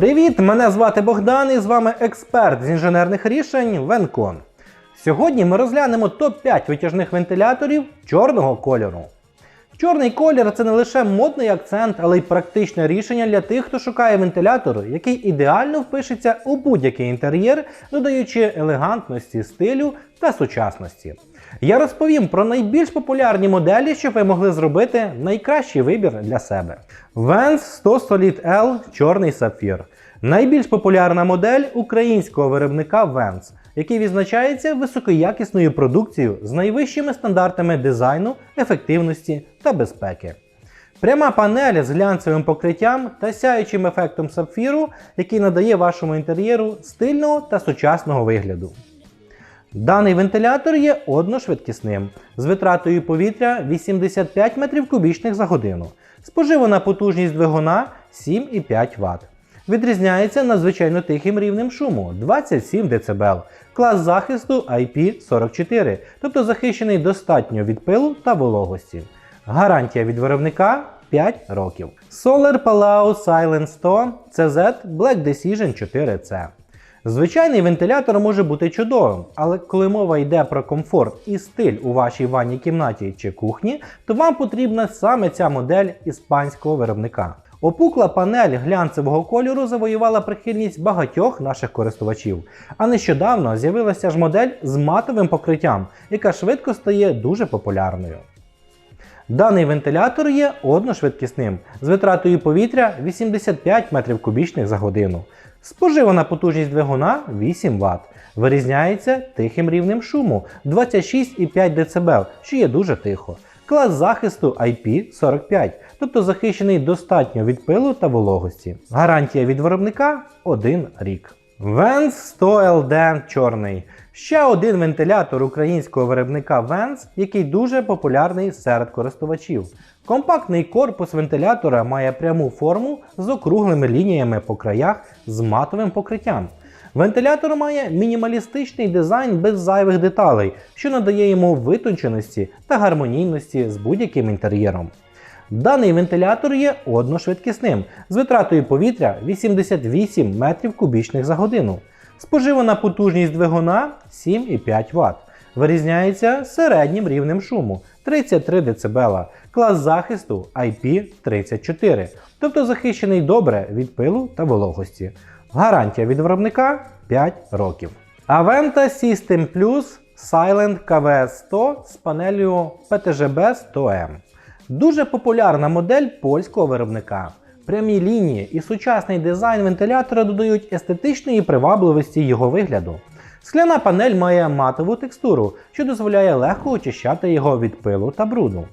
Привіт! Мене звати Богдан і з вами експерт з інженерних рішень Венкон. Сьогодні ми розглянемо топ-5 витяжних вентиляторів чорного кольору. Чорний колір це не лише модний акцент, але й практичне рішення для тих, хто шукає вентилятор, який ідеально впишеться у будь-який інтер'єр, додаючи елегантності, стилю та сучасності. Я розповім про найбільш популярні моделі, щоб ви могли зробити найкращий вибір для себе. Vans 100 Solid L Чорний сапфір. Найбільш популярна модель українського виробника Vans, який відзначається високоякісною продукцією з найвищими стандартами дизайну, ефективності та безпеки. Пряма панель з глянцевим покриттям та сяючим ефектом сапфіру, який надає вашому інтер'єру стильного та сучасного вигляду. Даний вентилятор є одношвидкісним з витратою повітря 85 метрів кубічних за годину. Споживана потужність двигуна 7,5 Вт. Відрізняється надзвичайно тихим рівнем шуму 27 дБ, клас захисту IP44, тобто захищений достатньо від пилу та вологості. Гарантія від виробника 5 років. Solar Palau Silent 100 CZ Black Decision 4C. Звичайний вентилятор може бути чудовим, але коли мова йде про комфорт і стиль у вашій ванній кімнаті чи кухні, то вам потрібна саме ця модель іспанського виробника. Опукла панель глянцевого кольору завоювала прихильність багатьох наших користувачів. А нещодавно з'явилася ж модель з матовим покриттям, яка швидко стає дуже популярною. Даний вентилятор є одношвидкісним з витратою повітря 85 метрів кубічних за годину. Споживана потужність двигуна 8 Вт. Вирізняється тихим рівнем шуму 26,5 дБ, що є дуже тихо. Клас захисту IP45, тобто захищений достатньо від пилу та вологості. Гарантія від виробника 1 рік. Vans 100 LD чорний. Ще один вентилятор українського виробника Vans, який дуже популярний серед користувачів. Компактний корпус вентилятора має пряму форму з округлими лініями по краях з матовим покриттям. Вентилятор має мінімалістичний дизайн без зайвих деталей, що надає йому витонченості та гармонійності з будь-яким інтер'єром. Даний вентилятор є одношвидкісним з витратою повітря 88 метрів кубічних за годину. Споживана потужність двигуна 7,5 Вт. Вирізняється середнім рівнем шуму 33 дБ, клас захисту IP34, тобто захищений добре від пилу та вологості. Гарантія від виробника 5 років. Aventa System Plus Silent KVS 100 з панелью PTGB 100M. Дуже популярна модель польського виробника. Прямі лінії і сучасний дизайн вентилятора додають естетичної привабливості його вигляду. Скляна панель має матову текстуру, що дозволяє легко очищати його від пилу та бруду.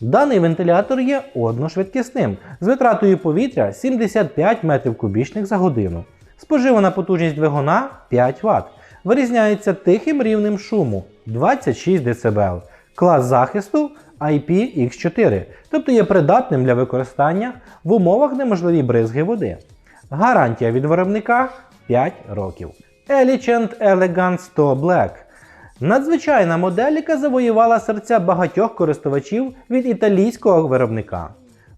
Даний вентилятор є одношвидкісним з витратою повітря 75 метрів кубічних за годину. Споживана потужність двигуна 5 Вт. Вирізняється тихим рівнем шуму 26 дБ. Клас захисту IPX4, тобто є придатним для використання в умовах, де можливі бризги води. Гарантія від виробника 5 років. Elegant Elegant 100 Black. Надзвичайна модель, яка завоювала серця багатьох користувачів від італійського виробника.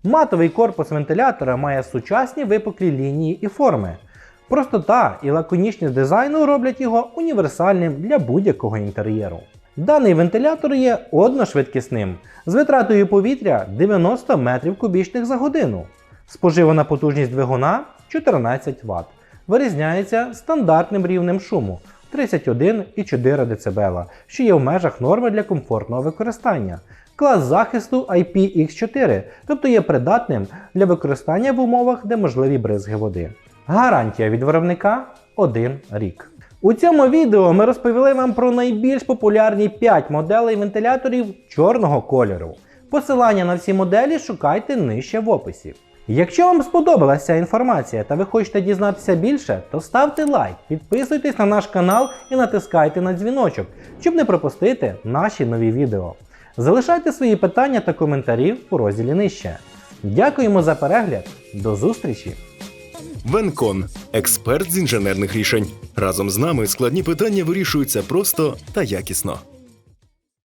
Матовий корпус вентилятора має сучасні випуклі лінії і форми. Простота і лаконічність дизайну роблять його універсальним для будь-якого інтер'єру. Даний вентилятор є одношвидкісним з витратою повітря 90 метрів кубічних за годину. Споживана потужність двигуна 14 Вт. Вирізняється стандартним рівнем шуму 31,4 дБ, що є в межах норми для комфортного використання. Клас захисту IPX4, тобто є придатним для використання в умовах, де можливі бризги води. Гарантія від виробника 1 рік. У цьому відео ми розповіли вам про найбільш популярні 5 моделей вентиляторів чорного кольору. Посилання на всі моделі шукайте нижче в описі. Якщо вам сподобалася інформація та ви хочете дізнатися більше, то ставте лайк, підписуйтесь на наш канал і натискайте на дзвіночок, щоб не пропустити наші нові відео. Залишайте свої питання та коментарі у розділі нижче. Дякуємо за перегляд, до зустрічі! Венкон експерт з інженерних рішень. Разом з нами складні питання вирішуються просто та якісно.